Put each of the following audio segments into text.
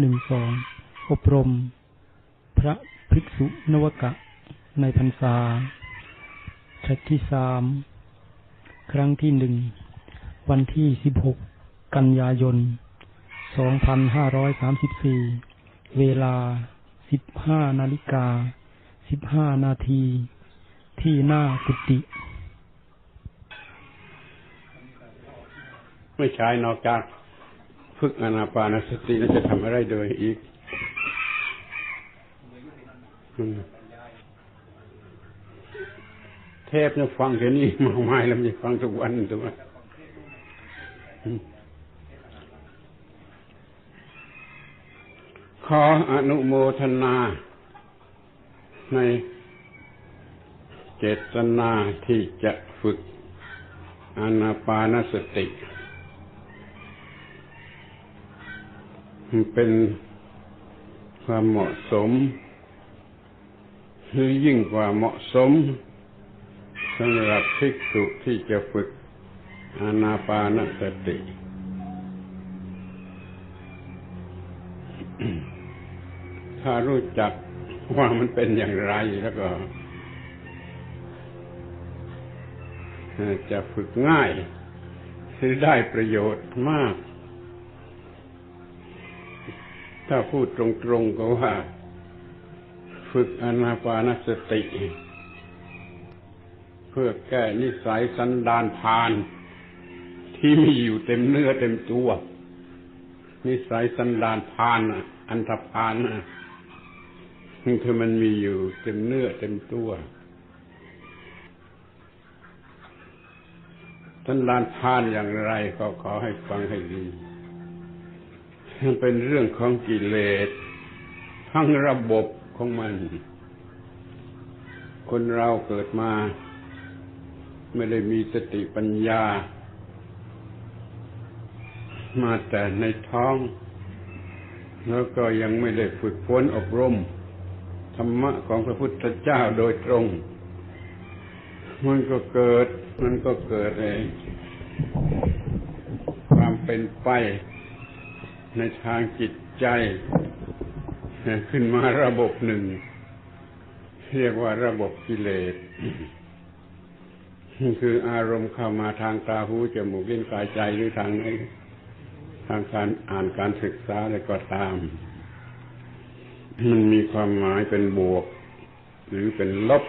หนึ่งสองอบรม พระภิกษุนวกะ ในพรรษาแทร็กที่สามครั้งที่หนึ่งวันที่สิบหกกันยายนสองพันห้าร้อยสามสิบสี่เวลาสิบห้านาฬิกาสิบห้านาทีที่หน้ากุฏิไม่ใช้นอกจาก ฝึกอนาปานสติแล้วจะทำอะไรโดยอีกเทพเนี่ยฟังแค่นี้มากมายแล้วมันฟังทุกวันตัวอืมขออนุโมทนา ในเจตนาที่จะฝึกอนาปานสติ เป็นความเหมาะสมหรือยิ่งกว่าเหมาะสมสำหรับภิกษุที่จะฝึกอานาปานสติ ถ้ารู้จักว่ามันเป็นอย่างไรแล้วก็ จะฝึกง่าย หรือได้ประโยชน์มาก ถ้าพูดตรงๆก็ว่า ฝึกอนาปานสติ เพื่อแก้นิสัยสันดานพาน ที่มีอยู่เต็มเนื้อเต็มตัว นิสัยสันดานพานอันธพาลน่ะคือมันมีอยู่เต็มเนื้อเต็มตัวสันดานพานอย่างไรก็ขอให้ฟังให้ดี มันเป็นเรื่องของกิเลสทั้งระบบของมัน คนเราเกิดมา ไม่ได้มีสติปัญญา มาแต่ในท้อง แล้วก็ยังไม่ได้ฝึกฝนอบรม ธรรมะของพระพุทธเจ้าโดยตรง มันก็เกิด มันก็เกิดเองความเป็นไป ในทางจิตใจ ขึ้นมาระบบหนึ่ง เรียกว่าระบบกิเลสคืออารมณ์เข้ามาทางตาหูจมูกลิ้นกายใจหรือทางไหนทางการอ่านการศึกษาอะไรก็ตาม มันมีความหมายเป็นบวก หรือเป็นลบ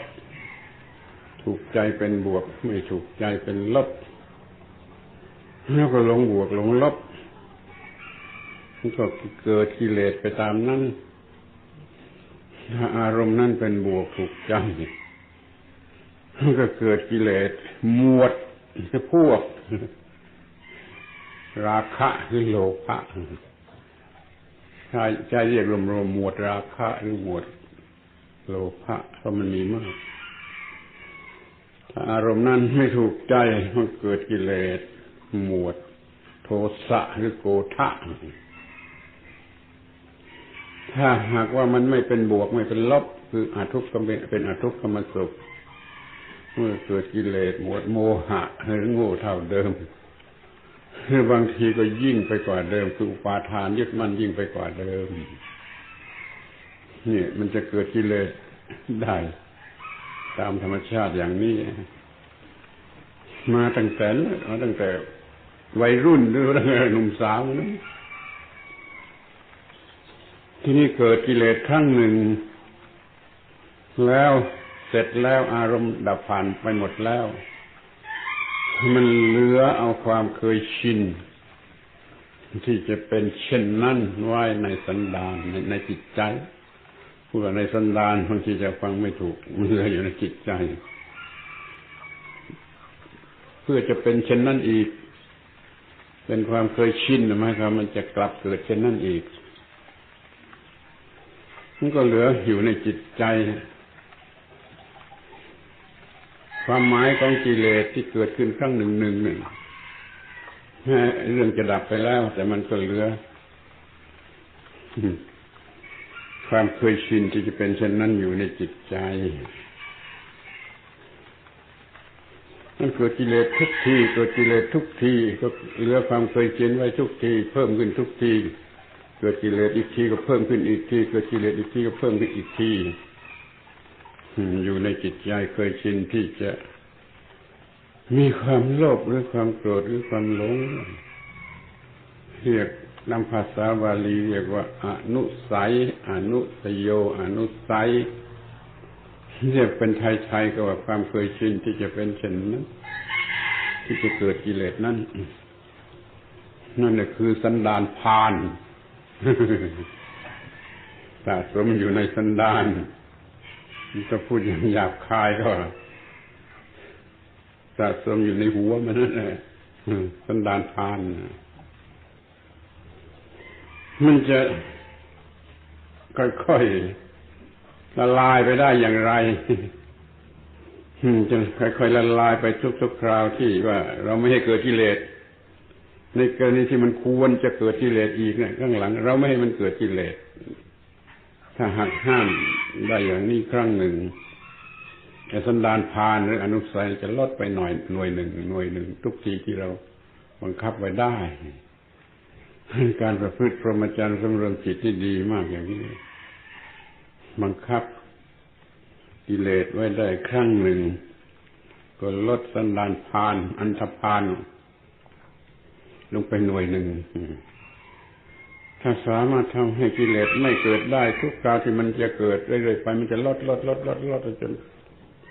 ถูกใจเป็นบวก ไม่ถูกใจเป็นลบแล้วก็ลงบวกลงลบ ก็เกิดกิเลสไปตามนั้นถ้าอารมณ์นั้นเป็นบวกถูกใจมันก็เกิดกิเลสหมวดพวก ราคะคือโลภะใช่ใช่เรียกรวมๆหมวดราคะหรือหมวดโลภะเพราะมันมีมากถ้าอารมณ์นั้นไม่ถูกใจมันเกิดกิเลสหมวด โทสะหรือโกทะ ถ้าหากว่ามันไม่เป็นบวกไม่เป็นลบ คืออาทุกข์ก็เป็นเป็นอาทุกขมสุขเมื่อเกิดกิเลสหมดโมหะหรือโง่เท่าเดิมบางทีก็ยิ่งไปกว่าเดิมคืออุปาทานยึดมั่นยิ่งไปกว่าเดิมนี่มันจะเกิดกิเลสได้ ตามธรรมชาติอย่างนี้ มาตั้งแต่มาตั้งแต่วัยรุ่นหรือตั้งแต่หนุ่มสาวนะ ที่นี่เกิดกิเลสครั้งหนึ่ง แล้วเสร็จแล้วอารมณ์ดับผ่านไปหมดแล้ว มันเหลือเอาความเคยชิน ที่จะเป็นเช่นนั้นไว้ในสันดานในในจิตใจพูดว่าในสันดานบางทีจะฟังไม่ถูก มันเหลืออยู่ในจิตใจ เพื่อจะเป็นเช่นนั้นอีก เป็นความเคยชินหมายความมันจะกลับเกิดเช่นนั้นอีก มันก็เหลืออยู่ในจิตใจ ความหมายของกิเลสที่เกิดขึ้นครั้งหนึ่งหนึ่งหนึ่งเรื่องจะดับไปแล้ว แต่มันก็เหลือ ความเคยชินที่จะเป็นเช่นนั้นอยู่ในจิตใจมันเกิดกิเลสทุกทีเกิดกิเลสทุกที ก็เหลือความเคยชินไว้ทุกที เพิ่มขึ้นทุกที เกิดกิเลสอีกทีก็เพิ่มขึ้นอีกที เกิดกิเลสอีกทีก็เพิ่มขึ้นอีกทีอยู่ในจิตใจเคยชินที่จะ มีความโลภหรือความโกรธหรือความหลงเรียกนำภาษาบาลีเรียกว่าอนุสัย อนุสโย อนุสัยเรียกเป็นไทยๆก็ว่าความเคยชินที่จะเป็นเช่นนั้นที่จะเกิดกิเลสนั้นนั่นแหละคือสันดานพาน สะสมอยู่ในสันดานจะพูดอย่างหยาบคายก็สะสมอยู่ในหัวมันนั่นแหละสันดานพาน มันจะค่อยๆละลายไปได้อย่างไรจะค่อยๆละลายไปทุกๆคราวที่ว่า เราไม่ให้เกิดกิเลส ในกรณีที่มันควรจะเกิดกิเลสอีกเนี่ยข้างหลัง เราไม่ให้มันเกิดกิเลส ถ้าหักห้ามได้อย่างนี้ครั้งหนึ่งแต่สันดานพานหรืออนุสัยจะลดไปหน่อยหน่วยหนึ่งหน่วยหนึ่งทุกทีที่เราบังคับไว้ได้ การประพฤติพรหมจรรย์สำรวมจิตที่ดีมากอย่างนี้บังคับกิเลสไว้ได้ครั้งหนึ่ง ก็ลดสันดานพาน อันธพาน ลงไปหน่วยหนึ่ง ถ้าสามารถทำให้กิเลสไม่เกิดได้ทุกคราวที่มันจะเกิดเรื่อยๆไปมันจะลดลดลดลดลดจน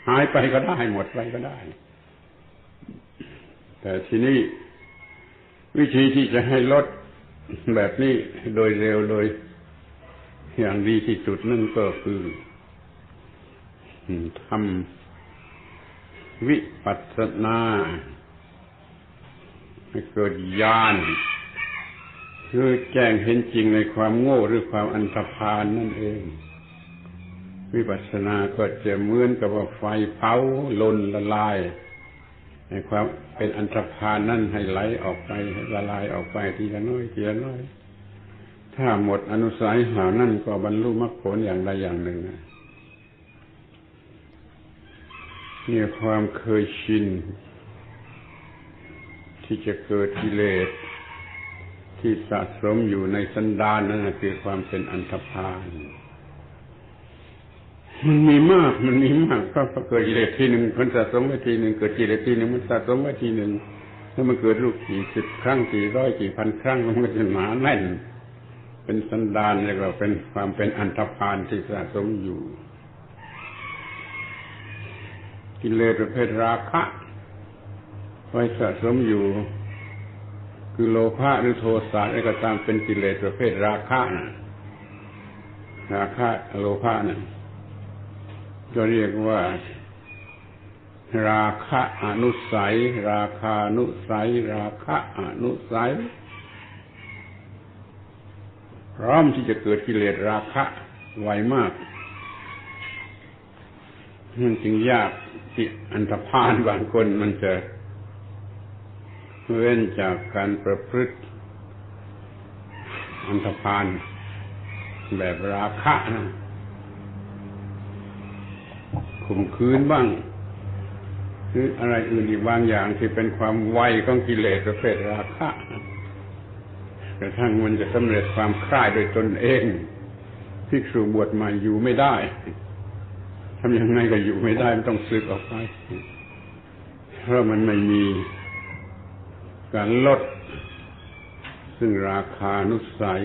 หายไปก็ได้หมดไปก็ได้ แต่ทีนี้วิธีที่จะให้ลดแบบนี้โดยเร็วโดย อย่างดีที่สุดนั่นก็คือทำวิปัสสนา ให้เกิดญาณคือแจ้งเห็นจริงในความโง่หรือความอันตรพานนั่นเอง วิปัสสนาก็จะเหมือนกับว่าไฟเผาลนละลายในความเป็นอันตรพานนั่นให้ไหลออกไปละลายออกไปทีละน้อยทีละน้อย ถ้าหมดอนุสัยหานั่นก็บรรลุมรรคผลอย่างใดอย่างหนึ่งนี่ความเคยชิน ที่จะเกิดกิเลสที่สะสมอยู่ในสันดานนั่นคือความเป็นอันธพาลมันมีมาก มันมีมากก็เกิดกิเลสทีหนึ่งมันสะสมไปทีหนึ่งเกิดกิเลสทีหนึ่งมันสะสมไปทีหนึ่งถ้ามันเกิดลูกกี่สิบครั้งกี่ร้อยกี่พันครั้งมันก็จะหนาแน่น เป็นสันดานเรียกว่าเป็นความเป็นอันธพาลที่สะสมอยู่ กิเลสประเภทราคะ ไว้สะสมอยู่ คือโลภะหรือโทสะนี่ก็ตามเป็นกิเลสประเภทราคะนะราคะโลภะนะก็เรียกว่า ราคะอนุสัย ราคานุสัย ราคะอนุสัย พร้อมที่จะเกิดกิเลสราคะไวมากมันจึงยากที่อันธพาลบางคนมันจะ เว้นจากการประพฤติอันธพาลแบบราคะนะข่มคืนบ้าง หรืออะไรอื่นอีกบางอย่างที่เป็นความไวของกิเลสประเภทราคะกระทั่งมันจะสำเร็จความคล้ายโดยตนเองภิกษุบวชม่อยู่ไม่ได้ทำยังไงก็อยู่ไม่ได้มันต้องสึกออกไปเพราะมันไม่มี การลด ซึ่งราคานุสัย